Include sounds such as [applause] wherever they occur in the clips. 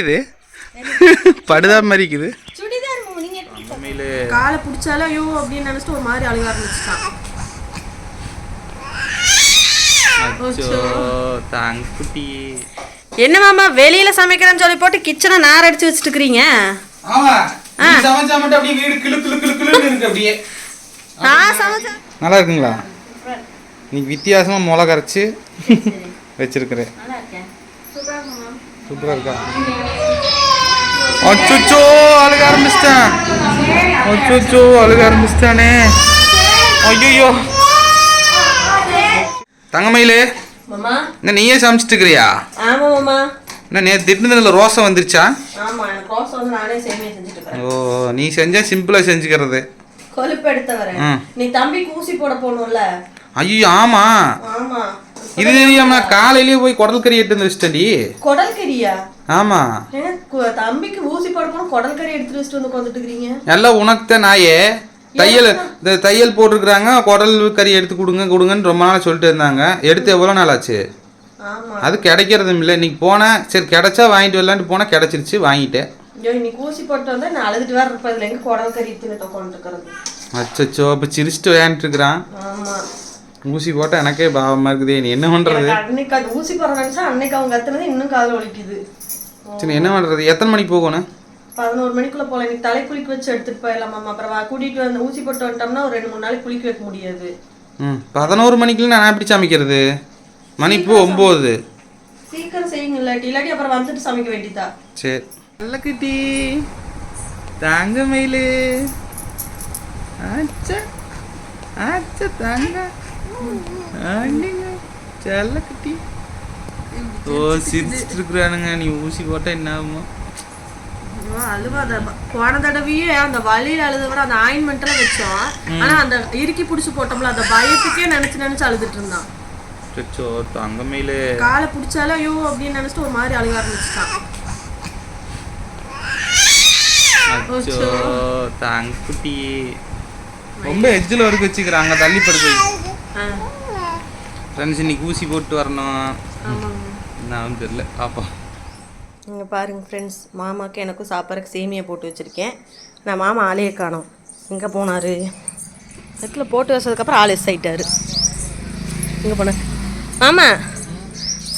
இது படுதா மாதிரி இருக்குது சுடிதார் மாமா, நீங்க எடுத்து- உண்மையில காலை பிடிச்சாலும் ஐயோ அப்படின்னு நினைச்சிட்டு ஒரு மாதிரி அழுக ஆரம்பிச்சிட்டான். என்ன மாமா வெளியில சமைக்கிறேன்னு சொல்லி போட்டு கிச்சனை நார் அடிச்சு வச்சுட்டு இருக்கிறீங்க ஆமா நீ சமைச்சா மட்டும் அப்படியே வீடு கிளு கிளு கிளு கிளுன்னு இருக்கு அப்படியே. நான் சமைச்சேன் நல்லா இருக்குங்களா? இன்னைக்கு வித்தியாசமா மிளகா அரைச்சு வச்சிருக்கிறேன். நல்லா இருக்கேன் சூப்பரா இருக்கா அச்சோ அழுக ஆரம்பிச்சிட்டேன். அச்சோ அழுக ஆரம்பிச்சிட்டானே. ஐயோ தங்கமயிலே என்ன நீயே சமைச்சிட்டு இருக்கிறியா என்ன நேற்று திடீர்னு ரோசம் வந்துருச்சா? ஓ நீ செஞ்சா சிம்பிளா செஞ்சுக்கிறது. கொழுப்பு எடுத்து வரேன். ம். நீ தம்பிக்கு ஊசி போட போகணும்ல? ஐயோ ஆமா. ஆமா. இது தெரியாம காலையிலேயே போய் குடல் கறி எடுத்து வச்சிட்டடி குடல் கறியா? ஆமா. தம்பிக்கு ஊசி போட போனா குடல் கறி எடுத்துட்டு வச்சுட்டு வந்து உட்காந்துட்டு எல்லாம் உனக்கு தான் நாயே. தையல் இந்த தையல் போட்டிருக்கிறாங்க குடல் கறி எடுத்து கொடுங்க கொடுங்கன்னு ரொம்ப நாள் சொல்லிட்டு இருந்தாங்க. எடுத்து எவ்வளோ நாள் ஆச்சு? அது கிடைக்கிறதும் இல்லை. இன்னைக்கு போனேன் சரி கிடைச்சா வாங்கிட்டு வரலான்ட்டு போனால் கிடைச்சிருச்சு வாங்கிட்டேன். ஐயோ இன்னைக்கு ஊசி போட்டு வந்தா நான் அழுதுட்டு வேற இருப்பேன். இதுல எங்க குடல் கறி எடுத்துட்டு உட்காந்துருக்கிறது அச்சச்சோ இப்போ சிரிச்சிட்டு விளையாண்டுட்டு இருக்கிறான். ஆமா. ஊசி போட்டால் எனக்கே பாவமாக இருக்குது. நீ என்ன பண்ணுறது அன்னைக்கு அது ஊசி போட நினைச்சா அன்னைக்கு அவங்க கத்துனது இன்னும் காதுல வலிக்குது. சரி என்ன பண்ணுறது எத்தனை மணிக்கு போகணும்? பதினோரு மணிக்குள்ள போல இன்னைக்கு தலை குளிக்க வச்சு எடுத்துட்டு போயிடலாம் மாமா. அப்புறம் கூட்டிட்டு வந்து ஊசி போட்டு வந்துட்டோம்னா ஒரு ரெண்டு மூணு நாளைக்கு குளிக்க வைக்க முடியாது. ம் பதினோரு மணிக்குள்ள நான் எப்படி சமைக்கிறது? மணி இப்போ ஒம்பது. சீக்கிரம் செய்யுங்க இல்லாட்டி இல்லாட்டி அப்புறம் வந்துட்டு சமைக்க வேண்டியதா? சரி. நல்ல குட்டி. தாங்க மயிலு. ஆச்சா ஆச்சா தாங்க. செல்ல குட்டி ஓ சிரிச்சிட்டு இருக்கிறானுங்க நீ ஊசி போட்டா என்ன ஆகுமோ போன தடவையே அந்த வலியில அழுத விட அந்த ஆயின்மெண்ட் எல்லாம் வச்சோம் ஆனா அந்த இறுக்கி பிடிச்சு போட்டோம்ல அந்த பயத்துக்கே நினைச்சு நினைச்சு அழுதுட்டு இருந்தான் சச்சோ தங்க மயிலு காலை பிடிச்சாலும் ஐயோ அப்படின்னு நினைச்சிட்டு ஒரு மாதிரி அழுக ஆரம்பிச்சிட்டான் அச்சோ தாங்க குட்டி ரொம்ப எஜ்ஜில் வரைக்கும் வச்சுக்கிறாங்க தள்ளி படுத்து ஃப்ரெண்ட்ஸ் இன்னைக்கு ஊசி போட்டு வரணும். நான் தெரியல. பாப்பா இங்கே பாருங்க ஃப்ரெண்ட்ஸ் மாமாக்கு எனக்கும் சாப்பாடுக்கு சேமியா போட்டு வச்சுருக்கேன். நான் மாமா ஆளையே காணோம். எங்கே போனார்? நெட்டில் போட்டு வச்சதுக்கப்புறம் ஆள் எஸ் ஆயிட்டாரு எங்கே போனேன் மாமா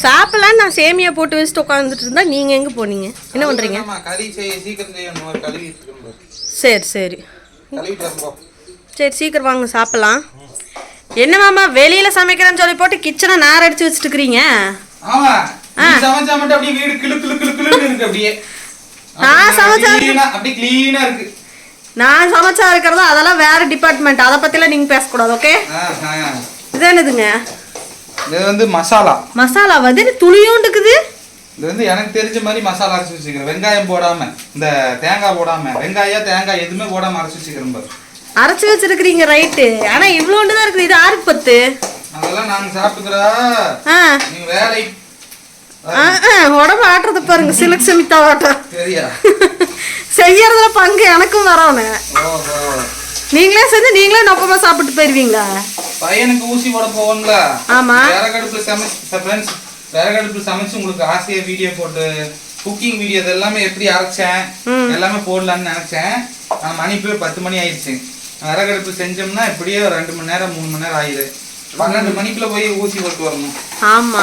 சாப்பிட்லான்னு நான் சேமியா போட்டு வச்சுட்டு உட்காந்துட்டு இருந்தா நீங்கள் எங்கே போனீங்க? என்ன பண்ணுறீங்க சரி சரி. சரி சீக்கிரம் வாங்க சாப்பிட்லாம். என்ன மாமா வெளியில் சமைக்கிறேன்னு சொல்லி போட்டு கிச்சனை நார் அடிச்சு வச்சுட்டு இருக்கிறீங்க ஆமா நீ சமைச்சா மட்டும் அப்படியே வீடு கிளு கிளு கிளு கிளுன்னு இருக்கு அப்படியே. நான் சமைச்சா அப்படியே கிளீனா இருக்கு. நான் சமைச்சா இருக்கிறதா? அதெல்லாம் வேற டிபார்ட்மெண்ட் அதை பற்றிலாம் நீங்கள் பேசக்கூடாது ஓகே. இது என்னதுங்க? இது வந்து மசாலா. மசாலா வந்து துளியோண்டுக்குது? இது வந்து எனக்கு தெரிஞ்ச மாதிரி மசாலா அரைச்சு வச்சுக்கிறேன். வெங்காயம் போடாம இந்த தேங்காய் போடாம வெங்காயம் தேங்காய் எதுவுமே போடாம அரைச்சு வச்சுக்கிறேன் பாரு. அரைச்சு வச்சிருக்கிறீங்க ரைட்டு ஆனா இவ்வளோண்டு தான் இருக்குது. இது ஆறுக்கு பத்து. அதெல்லாம் நாங்க சாப்பிட்டுக்கிறா. நீங்க வேலை. உடம்பு ஆட்டுறது பாருங்க. சிலுக்கு செமித்தா ஆட்டம். [laughs] செய்யறதுல பங்கு எனக்கும் வரணும். நீங்களே செஞ்சு நீங்களே நொப்பமா சாப்பிட்டு போயிருவீங்களா பையனுக்கு ஊசி போட போவோம்ல. ஆமா. விறகடுப்புல சமைச்சு ஃப்ரெண்ட்ஸ் விறகடுப்புல சமைச்சு உங்களுக்கு ஆசையா வீடியோ போட்டு குக்கிங் வீடியோ எல்லாமே எப்படி அரைச்சேன் எல்லாமே போடலாம்னு நினைச்சேன். மணி போய் பத்து மணி ஆயிடுச்சு. விறகடுப்பு செஞ்சோம்னா எப்படியோ ரெண்டு மணி நேரம் மூணு மணி நேரம் ஆயிடுது பன்னெண்டு மணிக்குள்ள போய் ஊசி போட்டு வரணும். ஆமா.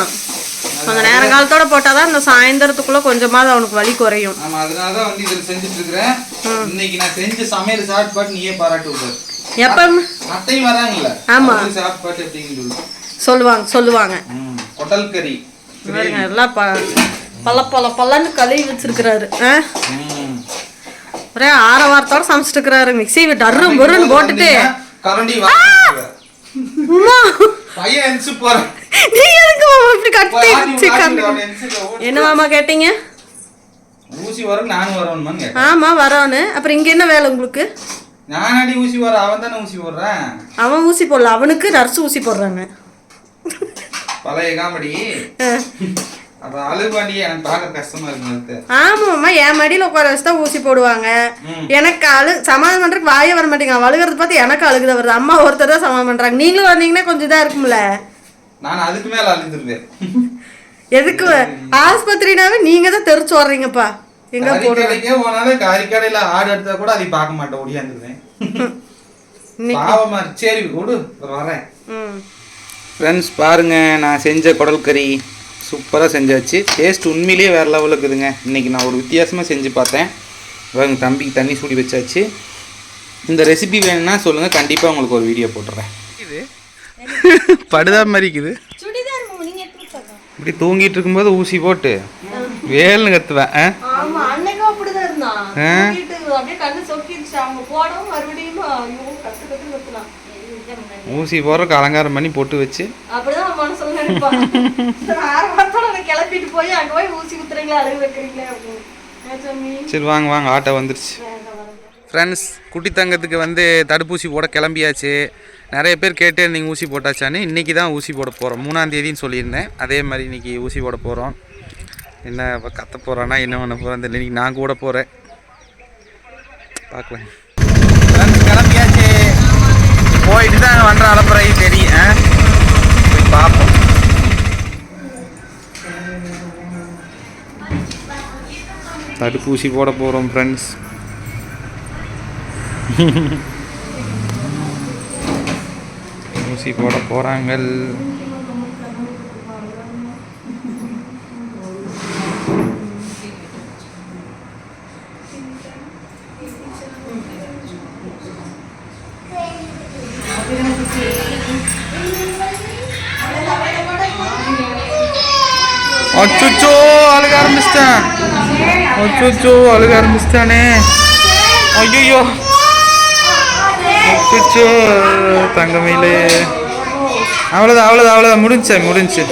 கொஞ்சம் நேரங்காலத்தோட போட்டாதான் இந்த சாயந்தரத்துக்குள்ள கொஞ்சமாவது அவனுக்கு வலி குறையும். ஆமா அதனாலதான் வந்து இதுல செஞ்சுட்டு இருக்கிறேன். இன்னைக்கு நான் செஞ்ச சமையல் பாட்டு நீயே பாராட்டு விடுற எப்ப அத்தையும் வராங்கல்ல. ஆமா. எப்படின்னு சொல்லு. சொல்லுவாங்க சொல்லுவாங்க. ம், கொட்டல் கறி. எல்லாம் ப பல்ல பல்ல பல்லன்னு கழுவி வச்சிருக்கிறாரு. ஆ. ஒரே ஆற வாரத்தோட சமைச்சிட்டு இருக்கிறாரு மிக்சி டர்ரும் பொருன்னு போட்டுட்டு. கரண்டி நீ எதுக்கு மாமா இப்படி கட்டி வச்சு. என்ன மாமா கேட்டீங்க? ஊசி வரும் நானும் வரணுமான்னு கேட்டேன். ஆமா வரோன்னு. அப்புறம் இங்க என்ன வேலை உங்களுக்கு? நானாடி ஊசி வர அவன் தானே ஊசி போடுறேன். அவன் ஊசி போடல அவனுக்கு நர்ஸ் ஊசி போடுறாங்க. பழைய காமெடி. ஆமாம்மா என் மடியில் உட்கார வச்சு தான் ஊசி போடுவாங்க. எனக்கு அழு சமாதானம் பண்ணுறதுக்கு வாயே வர மாட்டேங்க. அழுகிறத பார்த்து எனக்கு அழுகுத வருது. அம்மா ஒருத்தர் தான் சமாதானம் பண்ணுறாங்க நீங்களும் வந்தீங்கன்னா கொஞ்சம் இதாக இருக்கும்ல. நான் அதுக்கு மேல அழுதுருவேன். எதுக்கு ஆஸ்பத்திரினாவே நீங்கள் தான் தெரிச்சு வர்றீங்கப்பா எங்க போனாலும் கடையில ஆடு எடுத்தா கூட அதை பார்க்க மாட்டேன். ஒடியாந்துருவேன் பாவமா இருக்கு. சரி விடு வரேன். ஃப்ரெண்ட்ஸ் பாருங்க. நான் செஞ்ச குடல் கறி. சூப்பராக செஞ்சாச்சு. டேஸ்ட் உண்மையிலேயே வேறு லெவலுக்கு இருக்குதுங்க. இன்றைக்கி நான் ஒரு வித்தியாசமாக செஞ்சு பார்த்தேன். எங்கள் தம்பிக்கு தண்ணி சூடி வச்சாச்சு. இந்த ரெசிபி வேணும்னா சொல்லுங்கள் கண்டிப்பாக உங்களுக்கு ஒரு வீடியோ போட்டுறேன். இது? [laughs] படுதா மாதிரி இருக்குது இப்படி தூங்கிட்டு இருக்கும்போது ஊசி போட்டு வேல்னு கத்துவேன். ஆ? ஊசி போடுறக்கு அலங்காரம் பண்ணி பொட்டு வச்சு. அப்படிதான் மனசுல ஆரம்பத்தோட கிளப்பிட்டு போய் அங்க போய் ஊசி குத்துறீங்களா அழுகு வைக்கிறீங்களே? சரி வாங்க வாங்க ஆட்டோ வந்துருச்சு. ஃப்ரெண்ட்ஸ் குட்டி தங்கத்துக்கு வந்து தடுப்பூசி போட கிளம்பியாச்சு. நிறைய பேர் கேட்டு நீங்கள் ஊசி போட்டாச்சான்னு இன்றைக்கி தான் ஊசி போட போகிறோம் மூணாம் தேதின்னு சொல்லியிருந்தேன். அதே மாதிரி இன்றைக்கி ஊசி போட போகிறோம் என்ன இப்போ கத்த போகிறானா என்ன பண்ண போகிறோம் தெரியல. இன்றைக்கி நான் கூட போகிறேன் பார்க்கலாம். போயிட்டு தான் வண்ற அலப்புறை தெரியும் போய் பார்ப்போம். தடுப்பூசி போட போகிறோம் ஃப்ரெண்ட்ஸ் ஊசி போட போகிறாங்க அச்சுச்சோ அழுக ஆரம்பிச்சிட்டேன். அச்சுச்சோ அழுக ஆரம்பிச்சிட்டானே. ஐயோ அச்சுச்சோ தங்கமையிலே. அவ்வளோதான் அவ்வளோதான் அவ்வளோதான் முடிஞ்சு முடிஞ்சு.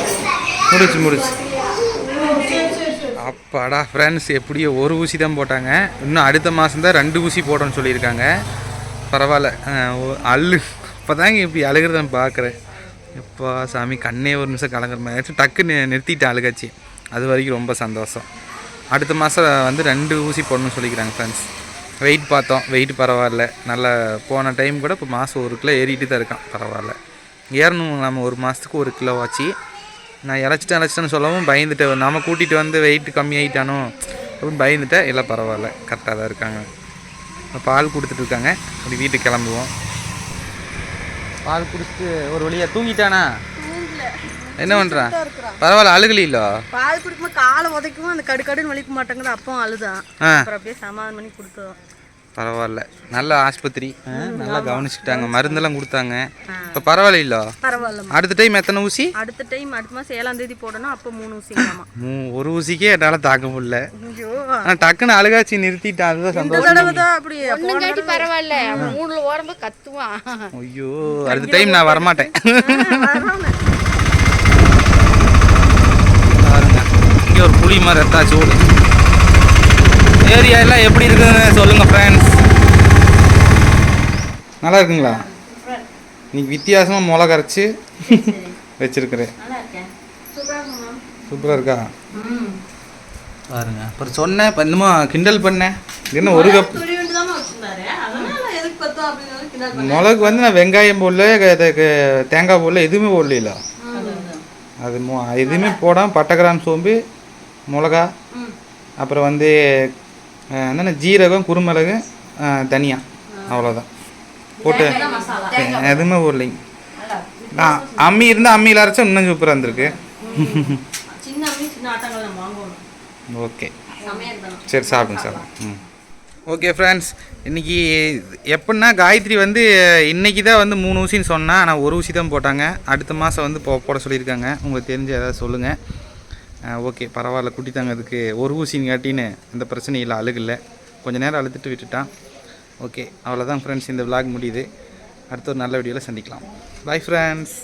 முடிஞ்சு முடிஞ்சு. அப்பாடா ஃப்ரெண்ட்ஸ் எப்படியோ ஒரு ஊசி தான் போட்டாங்க. இன்னும் அடுத்த மாதம் தான் ரெண்டு ஊசி போடணும்னு சொல்லியிருக்காங்க. பரவாயில்ல. அஹ் ஒ- அள்ளு. இப்போ தாங்க இப்படி அழுகிறத நான் பார்க்குறேன். எப்பா சாமி கண்ணே ஒரு நிமிஷம் கலங்குற மாதிரி. டக்குன்னு நிறுத்திட்டு அழுகாச்சு. அது வரைக்கும் ரொம்ப சந்தோஷம். அடுத்த மாதம் வந்து ரெண்டு ஊசி போடணும்னு சொல்லிக்கிறாங்க ஃப்ரெண்ட்ஸ் வெயிட் பார்த்தோம். வெயிட் பரவாயில்ல. நல்லா போன டைம் கூட இப்போ மாதம் ஒரு கிலோ ஏறிட்டு தான் இருக்கான். பரவாயில்ல. ஏறணும். நம்ம ஒரு மாதத்துக்கு ஒரு கிலோ ஆச்சு. நான் இழைச்சிட்டேன் இழைச்சிட்டேன்னு சொல்லவும் பயந்துட்டேன். நம்ம கூட்டிகிட்டு வந்து வெயிட் கம்மியாயிட்டானோ அப்படின்னு பயந்துட்டேன். எல்லாம் பரவாயில்ல. கரெக்டாக தான் இருக்காங்க. பால் கொடுத்துட்ருக்காங்க அப்படி வீட்டுக்கு கிளம்புவோம். பால் குடிச்சிட்டு ஒரு வழியாக தூங்கிட்டானா? என்ன பண்ணுறான் பரவாயில்ல அழுகலில்ல பால் குடிக்கும்போது காலை உதைக்கவும் அந்த கடுக்கடுன்னு வலிக்க மாட்டேங்குது அப்பவும் அழுதான். அப்புறம் அப்படியே சமாதானம் பண்ணி கொடுத்தோம். பரவாயில்ல. நல்ல ஆஸ்பத்திரி. நல்லா கவனிச்சுக்கிட்டாங்க. மருந்தெல்லாம் கொடுத்தாங்க. இப்போ பரவாயில்ல பரவாயில்ல அடுத்த டைம் எத்தனை ஊசி? அடுத்த டைம் அடுத்த மாசம் ஏழாம் தேதி போடணும். அப்போ மூணு மூ ஒரு ஊசிக்கே என்னால் தாக்க முடியல. ஐயோ. ஆனால் டக்குன்னு அழுகாச்சி நிறுத்திட்டான் அதுதான் சந்தோஷம் அப்படி ஒண்ணுங்காட்டி பரவாயில்ல. மூணுல ஓடும்போது கத்துவான். ஐயோ அடுத்த டைம் நான் வரமாட்டேன். இங்கே ஒரு புளி மாதிரி எத்தாச்சு ஓடு. ஏரியா எல்லாம் எப்படி இருக்குதுன்னு சொல்லுங்க ஃப்ரெண்ட்ஸ் நல்லா இருக்குங்களா? இன்னைக்கு வித்தியாசமாக மிளகா அரைச்சி வச்சிருக்கிறேன். சூப்பராக இருக்கா? பாருங்க அப்புறம் சொன்னேன் இப்போ இன்னுமா கிண்டல் பண்ணேன். என்ன ஒரு கப் மிளகு வந்து நான் வெங்காயம் போடல தேங்காய் போடல எதுவுமே போடல அது எதுவுமே போடாமல் பட்டை கிராம் சோம்பு மிளகா அப்புறம் வந்து என்னென்ன? ஜீரகம் குருமிளகு அஹ், தனியா. அவ்வளோதான் போட்டு எதுவுமே போடலைங்க நான் அம்மி இருந்தால் அம்மியில் அரைச்சா இன்னும் சூப்பராக இருந்திருக்கு. ஓகே. சரி சாப்பிடுங்க சாப்பிடுங்க. ம். ஓகே ஃப்ரெண்ட்ஸ் இன்னைக்கு எப்படின்னா காயத்ரி வந்து இன்னைக்கு தான் வந்து மூணு ஊசின்னு சொன்னா ஆனால் ஒரு ஊசி தான் போட்டாங்க. அடுத்த மாதம் வந்து போ போட சொல்லியிருக்காங்க. உங்களுக்கு தெரிஞ்ச ஏதாவது சொல்லுங்கள் ஓகே பரவாயில்ல குட்டி அதுக்கு ஒரு ஊசின்னு காட்டின்னு எந்த பிரச்சனையும் இல்லை அழுகல. கொஞ்சம் நேரம் அழுதுட்டு விட்டுட்டான் ஓகே அவ்வளோதான் ஃப்ரெண்ட்ஸ் இந்த விளாக் முடியுது. அடுத்த ஒரு நல்ல வீடியோவில் சந்திக்கலாம். Bye friends